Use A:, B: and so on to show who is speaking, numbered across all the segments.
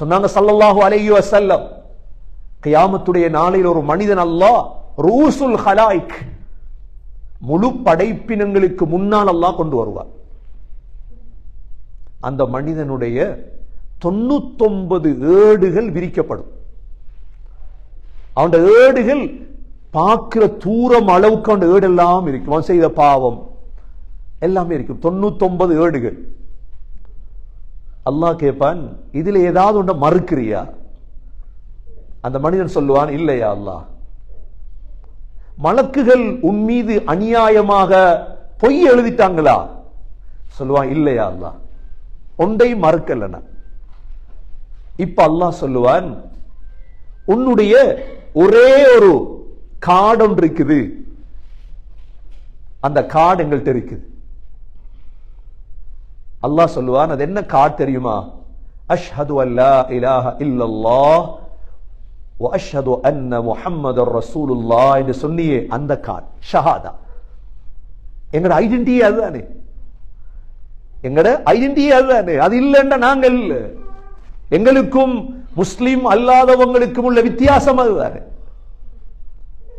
A: சொன்னாங்க சல்லல்லாஹு அலையு வஸல்லம் கியாமத்துடைய நாளில் ஒரு மனிதன் அல்லாஹ் ரூசுல் ஹலாய்க் முழு படைப்பினங்களுக்கு முன்னால் அல்லாஹ் கொண்டு வருவார். அந்த மனிதனுடைய தொண்ணூத்தொன்பது ஏடுகள் விரிக்கப்படும். அவன் ஏடுகள் பார்க்கிற தூரம் அளவுக்கு அவன் ஏடெல்லாம் இருக்கும். அவன் செய்த பாவம் எல்லாமே இருக்கும். தொண்ணூத்தொன்பது ஏடுகள். அல்லாஹ் கேட்பான் இதில் ஏதாவது ஒன்றை மறுக்கிறியா? அந்த மனிதன் சொல்லுவான் இல்லையா அல்லாஹ்? மலக்குகள் உன் மீது அநியாயமாக பொய் எழுதிட்டாங்களா? சொல்லுவான் இல்லையா அல்லாஹ்? ஒன்றை மறுக்கலன இப்ப அல்லாஹ் சொல்லுவான் உன்னுடைய ஒரே ஒரு கார்டு ஒன்று இருக்குது. அந்த காடு எங்கள்கிட்ட இருக்குது. அல்லாஹ் சொல்லுவான் அது என்ன கார்டு தெரியுமா? அஷ்ஹது அல்லா இலாஹ இல்லல்லா அஷ்ஹது அன்ன முஹம்மது ரசூலுல்லா என்று சொன்னியே அந்த கார்டு ஷஹாதா. எங்கட ஐடென்டிட்டி அதுதானே? எங்கட ஐடென்டிட்டி அதுதானே? அது இல்லைன்னா நாங்கள் இல்லை. எங்களுக்கும் முஸ்லீம் அல்லாதவங்களுக்கும் உள்ள வித்தியாசம் அதுதானே?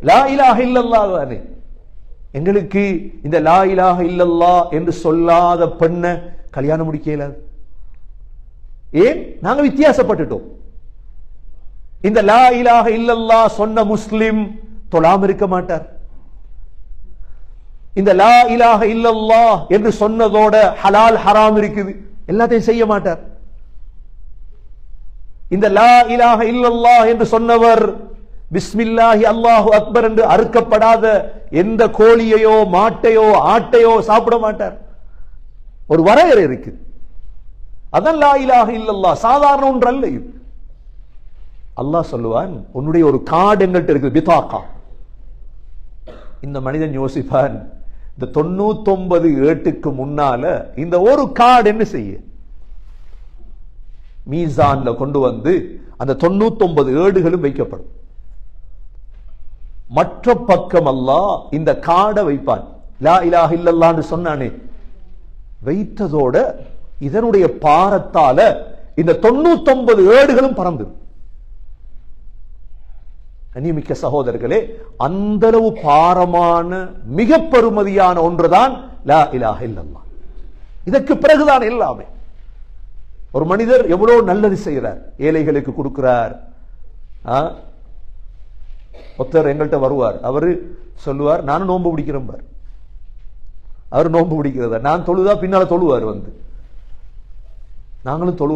A: லா இலாக இல்லல்லா தானே எங்களுக்கு இந்த லா இலாக இல்லல்லா என்று சொல்லாத பெண்ணை கல்யாணம் முடிக்க இயலாது ஏன்? நாங்க வித்தியாசப்பட்டுட்டோம். இந்த லா இலாஹ இல்லல்லா சொன்ன முஸ்லிம் தொழாம இருக்க மாட்டார். இந்த லா இலாஹ இல்லல்லா என்று சொன்னதோட ஹலால் ஹராம் இருக்குது. எல்லாத்தையும் செய்ய மாட்டார். இந்த லா இலாஹ இல்லல்லா என்று சொன்னவர் பிஸ்மில்லாஹி அல்லாஹு அக்பர் என்று அறுக்கப்படாத எந்த கோழியையோ மாட்டையோ ஆட்டையோ சாப்பிட மாட்டார். ஒரு வரையறை இருக்கு. அதான் லா இலாஹ இல்லல்லா சாதாரண ஒன்று அல்ல இது. அல்லாஹ் சொல்லுவான் உன்னுடைய ஒரு கார்டு எங்கள்கிட்ட இருக்குது பிதாக்கா. இந்த மனிதன் யோசிப்பான் இந்த தொண்ணூத்தொன்பது ஏட்டுக்கு முன்னால இந்த ஒரு கார்டு என்ன செய்ய? மீசான்ல கொண்டு வந்து அந்த தொண்ணூத்தொன்பது ஏடுகளும் வைக்கப்படும். மற்ற பக்கம் அல்லா இந்த காடை வைப்பான். லா இலாஹ இல்லல்லான்னு சொன்னானே வைத்ததோட இதனுடைய பாரத்தால இந்த தொண்ணூத்தொன்பது ஏடுகளும் பறந்துடும் கண்ணியமிக்க சகோதரர்களே அந்த அளவு பாரமான மிக பெருமதியான ஒன்றுதான் லா இலாஹ இல்லல்லாஹ். இதற்கு பிறகுதான் எல்லாமே. ஒரு மனிதர் எவ்வளவு நல்லது செய்கிறார் ஏழைகளுக்கு கொடுக்கிறார் ஆ? ஒருத்தர் எங்கள்கிட்ட வருவார் அவரு சொல்லுவார் நானும் நோன்பு பிடிக்கிறேன் பார். அவர் நோன்பு பிடிக்கிறதா நான் தொழுதா பின்னால் தொழுவார் வந்து. நாங்களும் தொழு